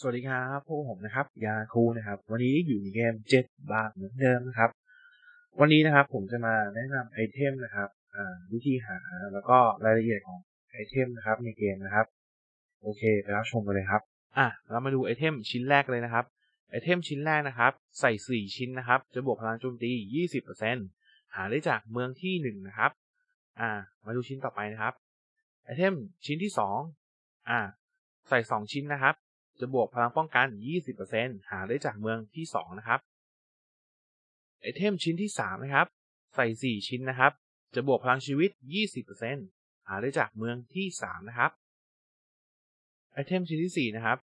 สวัสดีครับพวกผมนะครับยาคูนะครับ วันนี้อยู่ในเกม7บาทเหมือนเดิมนะครับ วันนี้นะครับผมจะมาแนะนำไอเทมนะครับวิธีหาแล้วก็รายละเอียดของไอเทมนะครับในเกมนะครับ โอเคไปรับชมกันเลยครับอะเรามาดูไอเทมชิ้นแรกเลยนะครับไอเทมชิ้นแรกนะครับ ใส่ 4 ชิ้นนะครับ จะบวกพลังโจมตี 20%หาได้จากเมืองที่ 1 นะครับอ่ามาดูชิ้นต่อไปนะครับไอเทมชิ้นที่ 2อ่าใส่ 2 ชิ้นนะครับ จะบวกพลังป้องกัน 20%หาได้จากเมืองที่ 2 นะครับ ไอเทมชิ้นที่ 3 นะครับ ใส่ 4 ชิ้นนะครับ จะบวกพลังชีวิต 20%หาได้จากเมืองที่ 3 นะครับ ไอเทมชิ้นที่ 4 นะครับ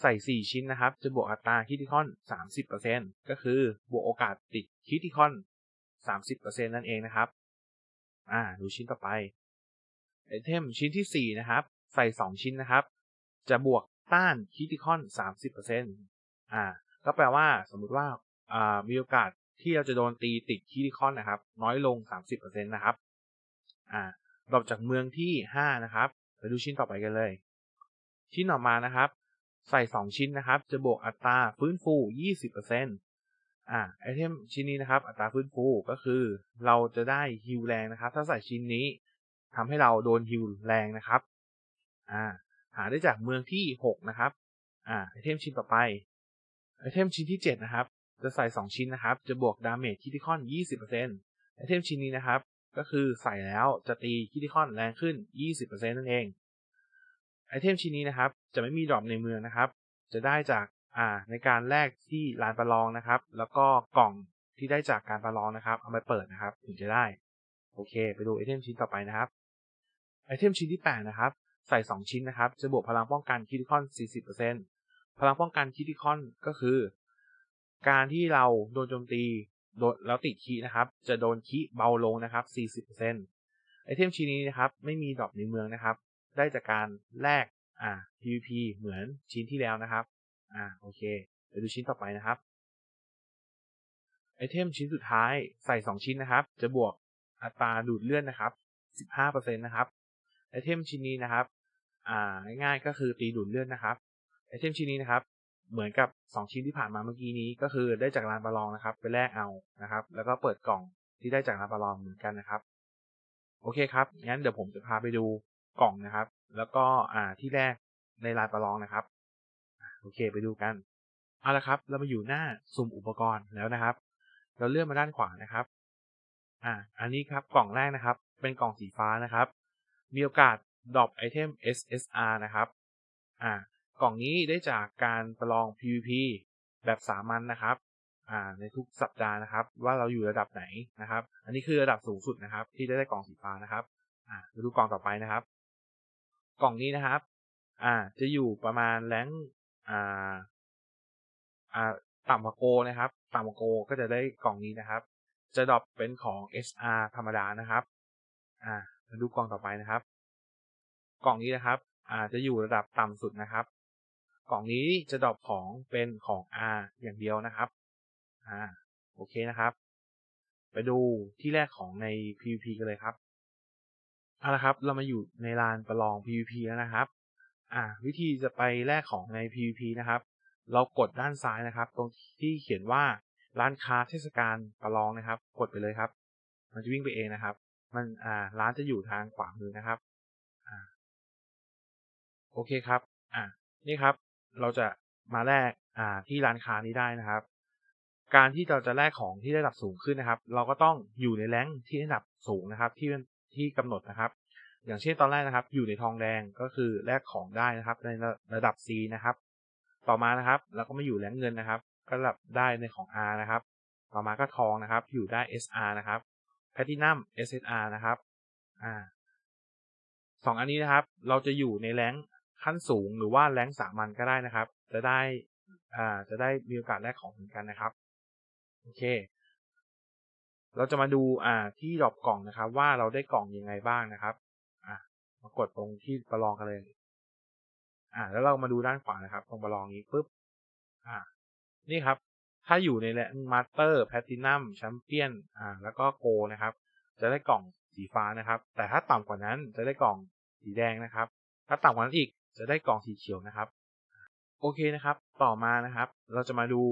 ใส่ 4 ชิ้นนะครับ จะบวกอัตราคิติคอน 30%ก็คือบวกโอกาสติดคิติคอน 30%นั่นเองนะครับ อ่า ดูชิ้นต่อไป ไอเทมชิ้นที่ 4 นะครับ ใส่ 2 ชิ้นนะครับ จะบวก ต้านคิติคอนสามสิบเปอร์เซ็นต์อ่า ก็แปลว่าสมมุติว่าอ่ามีโอกาสที่เราจะโดนตีติดคิติคอนนะครับ น้อยลงสามสิบเปอร์เซ็นะครับ อ่าดรอปจากเมืองที่ห้านะครับไปดูชิ้นต่อไปกันเลย ชิ้นต่อมานะครับ ใส่สองชิ้นนะครับ จะบวกอัตราฟื้นฟูยี่สิบเปอร์เซ็นต์อ่าไอเทมชิ้นนี้นะครับ อัตราฟื้นฟูก็คือ เราจะได้ฮิลแรงนะครับ ถ้าใส่ชิ้นนี้ทำให้เราโดนฮิลแรงนะครับ อ่า หาได้จากเมืองที่ 6 นะครับ อ่าไอเทมชิ้นต่อไป ไอเทมชิ้นที่ 7 นะครับ จะใส่ 2 ชิ้นนะครับ จะบวกดาเมจคิติคอน20%ไอเทมชิ้นนี้นะครับ ก็คือใส่แล้วจะตีคิติคอนแรงขึ้น 20%นั่นเอง ไอเทมชิ้นนี้นะครับ จะไม่มีดรอปในเมืองนะครับ จะได้จาก อ่า ในการแลกที่ลานประลองนะครับ แล้วก็กล่องที่ได้จากการประลองนะครับ เอาไปเปิดนะครับ ถึงจะได้ โอเค ไปดูไอเทมชิ้นต่อไปนะครับ ไอเทมชิ้นที่ 8 นะครับ ใส่ 2 ชิ้นนะครับ จะบวกพลังป้องกันคิติคอน 40%พลังป้องกันคิติคอนก็คือ การที่เราโดนโจมตีโดนแล้วติดคีนะครับ จะโดนคีเบาลงนะครับ 40%ไอเทมชิ้นนี้นะครับไม่มีดรอปในเมืองนะครับ ได้จากการแลกอ่า PVP เหมือนชิ้นที่แล้วนะครับ อ่าโอเคเดี๋ยวดูชิ้นต่อไปนะครับ ไอเทมชิ้นสุดท้ายใส่ 2 ชิ้นนะครับ จะบวกอัตราดูดเลือดนะครับ 15%นะครับ ไอเทมชิ้นนี้นะครับ อ่าง่ายๆก็คือตีดูดเลือดนะครับไอเทมชิ้นนี้นะครับ เหมือนกับ 2 ชิ้นที่ผ่านมาเมื่อกี้นี้ก็คือได้จากร้านประลองนะครับ ไปแลกเอานะครับ แล้วก็เปิดกล่องที่ได้จากร้านประลองเหมือนกันนะครับ โอเคครับงั้นเดี๋ยวผมจะพาไปดูกล่องนะครับ แล้วก็อ่าที่แรกในร้านประลองนะครับโอเคไปดูกันเอาละครับ เรามาอยู่หน้าสุ่มอุปกรณ์แล้วนะครับ เราเลื่อนมาด้านขวานะครับอ่าอันนี้ครับกล่องแรกนะครับ เป็นกล่องสีฟ้านะครับ มีโอกาส ดรอปไอเทม SSR นะครับอ่ากล่องนี้ได้จากการประลอง PVP แบบสามัญนนะครับอ่าในทุกสัปดาห์นะครับ ว่าเราอยู่ระดับไหนนะครับ อันนี้คือระดับสูงสุดนะครับ ที่ได้ได้กล่องสีฟ้านะครับอ่ามาดูกล่องต่อไปนะครับ กล่องนี้นะครับอ่าจะอยู่ประมาณแรงอ่าอ่าต่ำกว่าโกนะครับต่ำกว่าโกก็จะได้กล่องนี้นะครับ จะดรอปเป็นของ SR ธรรมดานะครับอ่ามาดูกล่องต่อไปนะครับ กล่องนี้นะครับอาจจะอยู่ระดับต่ำสุดนะครับ กล่องนี้จะดรอปของเป็นของ R อย่างเดียวนะครับอ่าโอเคนะครับ ไปดูที่แรกของใน PVP กันเลยครับเอาละครับ เรามาอยู่ในลานประลอง PVP แล้วนะครับ อ่า วิธีจะไปแลกของใน PVP นะครับ เรากดด้านซ้ายนะครับ ตรงที่เขียนว่าร้านค้าเทศกาลประลองนะครับ กดไปเลยครับ มันจะวิ่งไปเองนะครับ มันอ่าร้านจะอยู่ทางขวามือนะครับ โอเคครับ อ่านี่ครับ เราจะมาแลกอ่าที่ร้านค้านี้ได้นะครับ การที่เราจะแลกของที่ระดับสูงขึ้นนะครับ เราก็ต้องอยู่ในแรงที่ระดับสูงนะครับ ที่ที่กำหนดนะครับ อย่างเช่นตอนแรกนะครับ อยู่ในทองแดงก็คือแลกของได้นะครับ ในระดับ C นะครับ ต่อมานะครับเราก็มาอยู่แรงเงินนะครับ ก็ระดับได้ในของ R นะครับ ต่อมาก็ทองนะครับ อยู่ได้ SR นะครับแพทินัม SSR นะครับอ่าสองอันนี้นะครับ เราจะอยู่ในแรง ขั้นสูงหรือว่าแรงสามัญก็ได้นะครับ จะได้อ่าจะได้มีโอกาสแลกของเหมือนกันนะครับโอเค เราจะมาดูอ่าที่ดรอปกล่องนะครับ ว่าเราได้กล่องยังไงบ้างนะครับอ่ามากดตรงที่ประลองกันเลย อ่า แล้วเรามาดูด้านขวานะครับ ตรงประลองนี้ปุ๊บอ่า นี่ครับ ถ้าอยู่ในแรงมาสเตอร์แพลตินัมแชมเปี้ยนอ่า แล้วก็โกนะครับ จะได้กล่องสีฟ้านะครับ แต่ถ้าต่ำกว่านั้นจะได้กล่องสีแดงนะครับ ถ้าต่ำกว่านั้นอีก จะได้กล่องสีเขียวนะครับ โอเคนะครับ ต่อมานะครับ เราจะมาดู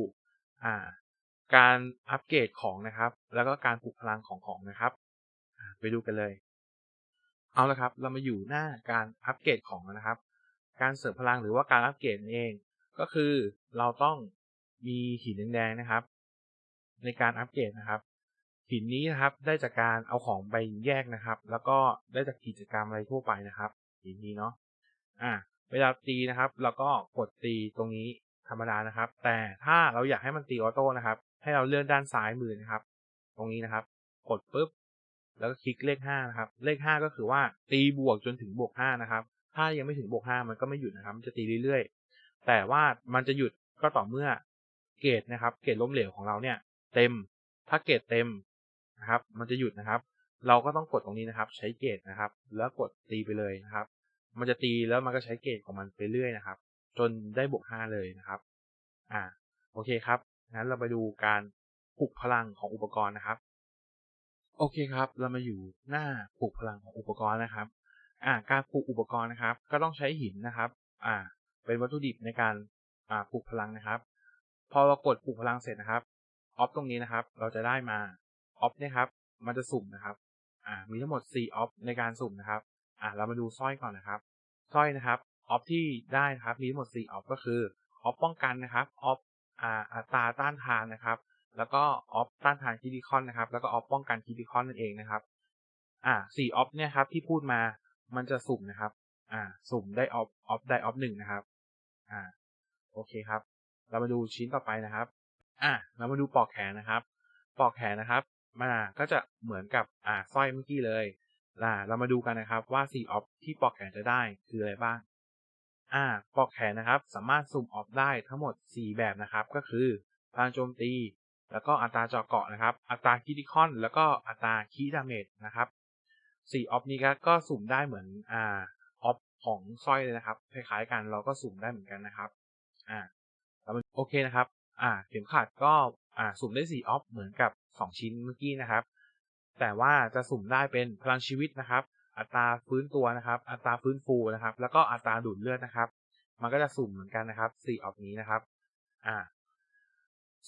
อ่าการอัปเกรดของนะครับ แล้วก็การปลุกพลังของของนะครับ ไปดูกันเลย เอาละครับ เรามาอยู่หน้าการอัปเกรดของนะครับ การเสริมพลังหรือว่าการอัปเกรดเอง ก็คือเราต้องมีหินแดงๆนะครับ ในการอัปเกรดนะครับ หินนี้นะครับได้จากการเอาของไปแยกนะครับ แล้วก็ได้จากกิจกรรมอะไรทั่วไปนะครับหินนี้เนาะอ่า เวลาตีนะครับเราก็กดตีตรงนี้ธรรมดานะครับ แต่ถ้าเราอยากให้มันตีออโต้นะครับ ให้เราเลื่อนด้านซ้ายมือนะครับ ตรงนี้นะครับ กดปุ๊บ แล้วก็คลิกเลขห้านะครับ เลขห้าก็คือว่าตีบวกจนถึงบวกห้านะครับ ถ้ายังไม่ถึงบวกห้ามันก็ไม่หยุดนะครับ มันจะตีเรื่อยๆ แต่ว่ามันจะหยุดก็ต่อเมื่อเกรดนะครับ เกรดล้มเหลวของเราเนี่ย เต็ม ถ้าเกรดเต็มนะครับ มันจะหยุดนะครับ เราก็ต้องกดตรงนี้นะครับ ใช้เกรดนะครับ แล้วกดตีไปเลยนะครับ มันจะตีแล้วมันก็ใช้เกรดของมันไปเรื่อยนะครับ จนได้บวกห้าเลยนะครับ อ่า โอเคครับ งั้นเราไปดูการปลุกพลังของอุปกรณ์นะครับ โอเคครับ เรามาอยู่หน้าปลุกพลังของอุปกรณ์นะครับ อ่า การปลุกอุปกรณ์นะครับ ก็ต้องใช้หินนะครับ อ่า เป็นวัตถุดิบในการ อ่า ปลุกพลังนะครับ พอเรากดปลุกพลังเสร็จนะครับ ออฟตรงนี้นะครับ เราจะได้มา ออฟเนี่ยครับ มันจะสุ่มนะครับ อ่า มีทั้งหมด4ออฟในการสุ่มนะครับ อ่าเรามาดูสร้อยก่อนนะครับสร้อยนะครับออฟที่ได้นะครับมีทั้งหมด4ออฟก็คือออฟป้องกันนะครับออฟอ่าอัตราต้านทานนะครับ แล้วก็ออฟต้านทานคิดิคอนนะครับแล้วก็ออฟป้องกันคิดิคอนนั่นเองนะครับอ่าสี่ออฟเนี่ยครับที่พูดมามันจะสุ่มนะครับอ่าสุ่มได้ออฟออฟได้ออฟหนึ่งนะครับอ่าโอเคครับ เรามาดูชิ้นต่อไปนะครับอ่าเรามาดูปลอกแขนนะครับปลอกแขนนะครับมันก็จะเหมือนกับอ่าสร้อยเมื่อกี้เลย ล่ะเรามาดูกันนะครับว่าสี่ออฟที่ปอกแขนจะได้คืออะไรบ้าง อ่า ปอกแขนนะครับ สามารถสุ่มออฟได้ทั้งหมด 4 แบบนะครับ ก็คือพลังโจมตี แล้วก็อัตราเจาะเกาะนะครับ อัตราคิดิคอน แล้วก็อัตราคีดาเมจนะครับสีออฟนี้ก็สุ่มได้เหมือนอ่าออฟของสร้อยเลยนะครับ คล้ายๆกันเราก็สุ่มได้เหมือนกันนะครับ อ่าโอเคนะครับ อ่า เข็มขัดก็อ่าสุ่มได้ 4 ออฟเหมือนกับ 2 ชิ้นเมื่อกี้นะครับ แต่ว่าจะสุ่มได้เป็นพลังชีวิตนะครับ อัตราฟื้นตัวนะครับ อัตราฟื้นฟูนะครับ แล้วก็อัตราดูดเลือดนะครับ มันก็จะสุ่มเหมือนกันนะครับ4ออฟนี้นะครับ อ่า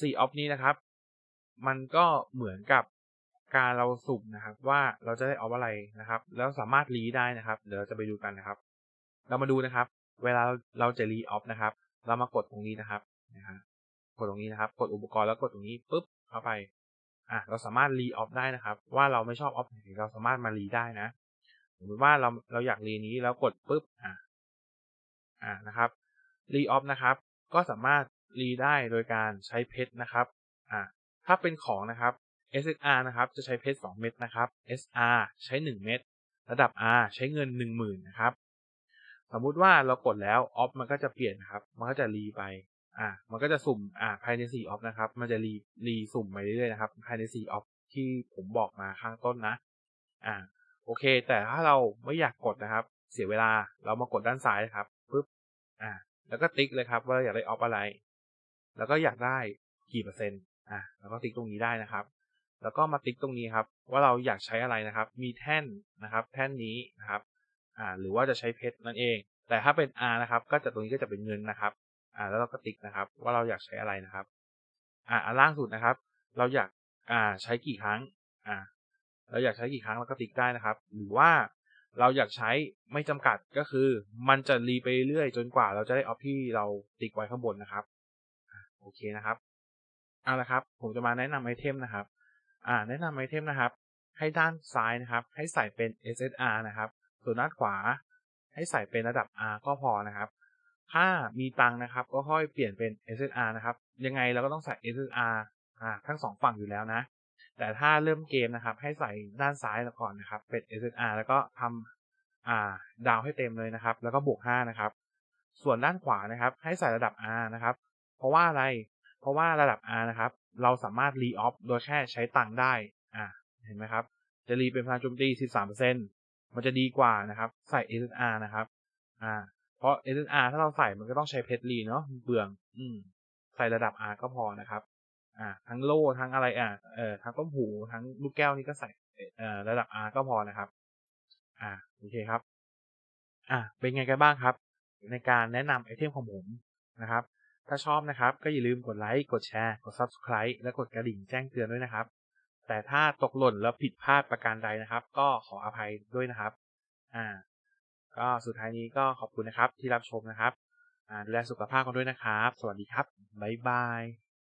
4ออฟนี้นะครับ มันก็เหมือนกับการเราสุ่มนะครับ ว่าเราจะได้ออฟอะไรนะครับ แล้วสามารถรีได้นะครับ เดี๋ยวจะไปดูกันนะครับ เรามาดูนะครับ เวลาเราจะรีออฟนะครับ เรามากดตรงนี้นะครับนะครับกดตรงนี้นะครับ กดอุปกรณ์แล้วกดตรงนี้ปุ๊บเข้าไป อะเราสามารถรีออฟได้นะครับ ว่าเราไม่ชอบออฟไหนเราสามารถมารีได้นะสมมติว่าเราเราอยากรีนี้แล้วกดปุ๊บอะอ่านะครับรีออฟนะครับ ก็สามารถรีได้โดยการใช้เพชรนะครับอ่าถ้าเป็นของนะครับ SSR นะครับจะใช้เพชร2เม็ดนะครับ SR ใช้ 1 เม็ดระดับ R ใช้เงิน 10,000 นะครับ สมมุติว่าเรากดแล้วออฟมันก็จะเปลี่ยนนะครับ มันก็จะรีไป อ่ามันก็จะสุ่มอ่าภายใน4ออฟนะครับ มันจะรีรีสุ่มไปเรื่อยๆนะครับ ภายใน4ออฟที่ผมบอกมาข้างต้นนะ อ่า โอเค แต่ถ้าเราไม่อยากกดนะครับ เสียเวลาเรามากดด้านซ้ายนะครับปุ๊บอ่า แล้วก็ติ๊กเลยครับ ว่าอยากได้ออฟอะไร แล้วก็อยากได้กี่เปอร์เซ็นต์อ่าแล้วก็ติ๊กตรงนี้ได้นะครับ แล้วก็มาติ๊กตรงนี้ครับ ว่าเราอยากใช้อะไรนะครับ มีแท่นนะครับ แท่นนี้นะครับ อ่า หรือว่าจะใช้เพชรนั่นเอง แต่ถ้าเป็น R นะครับ ก็จะตรงนี้ก็จะเป็นเงินนะครับ อ่าแล้วเราก็ติ๊กนะครับ ว่าเราอยากใช้อะไรนะครับ อ่าอันล่างสุดนะครับ เราอยากอ่าใช้กี่ครั้งอ่าเราอยากใช้กี่ครั้งเราก็ติ๊กได้นะครับ หรือว่าเราอยากใช้ไม่จำกัดก็คือ มันจะรีไปเรื่อยจนกว่าเราจะได้ออฟที่เราติ๊กไว้ข้างบนนะครับโอเคนะครับเอาละครับ ผมจะมาแนะนำไอเทมนะครับ อ่า แนะนำไอเทมนะครับ ให้ด้านซ้ายนะครับ ให้ใส่เป็น SSR นะครับ ส่วนด้านขวาให้ใส่เป็นระดับ R ก็พอนะครับ ถ้ามีตังนะครับ ก็ค่อยเปลี่ยนเป็น SSR นะครับ ยังไงเราก็ต้องใส่ SSR อ่าทั้งสองฝั่งอยู่แล้วนะ แต่ถ้าเริ่มเกมนะครับ ให้ใส่ด้านซ้ายก่อนนะครับ เป็น SSR แล้วก็ทำอ่าดาวให้เต็มเลยนะครับ แล้วก็บวก 5 นะครับ ส่วนด้านขวานะครับ ให้ใส่ระดับ R นะครับ เพราะว่าอะไร เพราะว่าระดับ R นะครับ เราสามารถรีออฟโดยแค่ใช้ตังค์ได้ อ่า เห็นไหมครับ จะรีเป็นพลังโจมตี 13%มันจะดีกว่านะครับ ใส่ SSR นะครับ อ่า เพราะ SSR ถ้าเราใส่มันก็ต้องใช้เพชรรีเนาะเปลือง อืม ใส่ระดับ R ก็พอนะครับ อ่า ทั้งโล่ทั้งอะไรอ่าเอ่อทั้งต้มหูทั้งลูกแก้วนี่ก็ใส่เอ่อระดับ R ก็พอนะครับ อ่าโอเคครับ อ่าเป็นไงกันบ้างครับ ในการแนะนำไอเทมของผมนะครับ ถ้าชอบนะครับ ก็อย่าลืมกดไลค์กดแชร์กด Subscribe และกดกระดิ่งแจ้งเตือนด้วยนะครับ แต่ถ้าตกหล่นแล้วผิดพลาดประการใดนะครับ ก็ขออภัยด้วยนะครับ อ่า ก็สุดท้ายนี้ก็ขอบคุณนะครับที่รับชมนะครับดูแลสุขภาพกันด้วยนะครับ สวัสดีครับ บ๊ายบาย